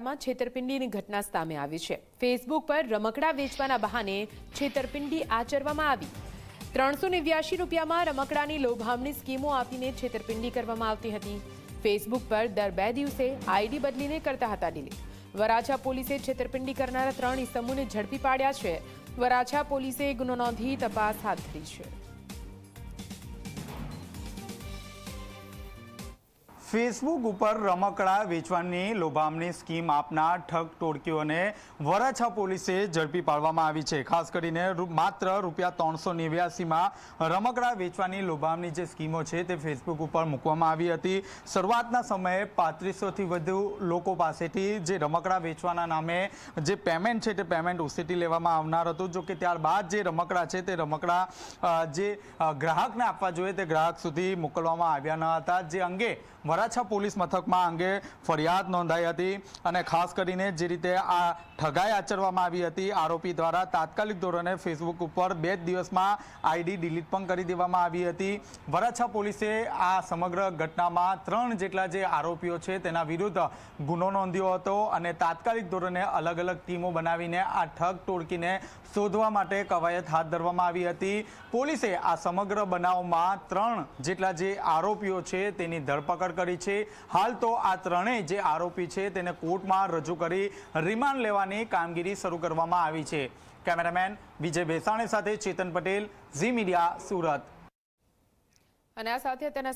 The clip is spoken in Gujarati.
વિસ્તારમાં છેતરપિંડીની ઘટના સામે આવી છે. ફેસબુક પર રમકડા વેચવાના બહાને છેતરપિંડી આચરવામાં આવી. ત્રણસો નેવ્યાસી રૂપિયામાં રમકડાની લોભામણી સ્કીમો આપીને છેતરપિંડી કરવામાં આવતી હતી. ફેસબુક પર દર બે દિવસે આઈડી બદલીને કરતા હતા ડિલીટ. વરાછા પોલીસે છેતરપિંડી કરનારા ત્રણ ઇસમોને ઝડપી પાડ્યા છે. વરાછા પોલીસે ગુનો નોંધી તપાસ હાથ ધરી છે. ફેસબુક ઉપર રમકડા વેચવાની લોભામણી સ્કીમ આપનાર ઠગ ટોળકીઓને વરાછા પોલીસે ઝડપી પાડવામાં આવી છે. ખાસ કરીને માત્ર રૂપિયા ત્રણસો નેવ્યાસીમાં રમકડા વેચવાની લોભામણી જે સ્કીમો છે તે ફેસબુક ઉપર મૂકવામાં આવી હતી. શરૂઆતના સમયે પાંત્રીસોથી વધુ લોકો પાસેથી જે રમકડા વેચવાના નામે જે પેમેન્ટ છે તે પેમેન્ટ ઉસેટી લેવામાં આવનાર હતું. જો કે ત્યારબાદ જે રમકડા છે તે રમકડા જે ગ્રાહકને આપવા જોઈએ તે ગ્રાહક સુધી મોકલવામાં આવ્યા ન હતા. જે અંગે વરાછા પોલીસ મથકમાં અંગે ફરિયાદ નોંધાઈ હતી અને ખાસ કરીને જે રીતે આ ઠગાઈ આચરવામાં આવી હતી, આરોપી દ્વારા તાત્કાલિક ધોરણે ફેસબુક ઉપર બે જ દિવસમાં આઈડી ડિલીટ પણ કરી દેવામાં આવી હતી. વરાછા પોલીસે આ સમગ્ર ઘટનામાં ત્રણ જેટલા જે આરોપીઓ છે તેના વિરુદ્ધ ગુનો નોંધ્યો હતો અને તાત્કાલિક ધોરણે અલગ અલગ ટીમો બનાવીને આ ઠગ ટોળકીને શોધવા માટે કવાયત હાથ ધરવામાં આવી હતી. પોલીસે આ સમગ્ર બનાવમાં ત્રણ જેટલા જે આરોપીઓ છે તેની ધરપકડ કરી છે. હાલ તો આ ત્રણેય જે આરોપી છે તેને કોર્ટમાં રજૂ કરી રિમાન્ડ લેવાની કામગીરી શરૂ કરવામાં આવી છે. કેમેરામેન વિજય ભેસાણે સાથે ચેતન પટેલ, ઝી મીડિયા, સુરત. અને આ સાથે તેના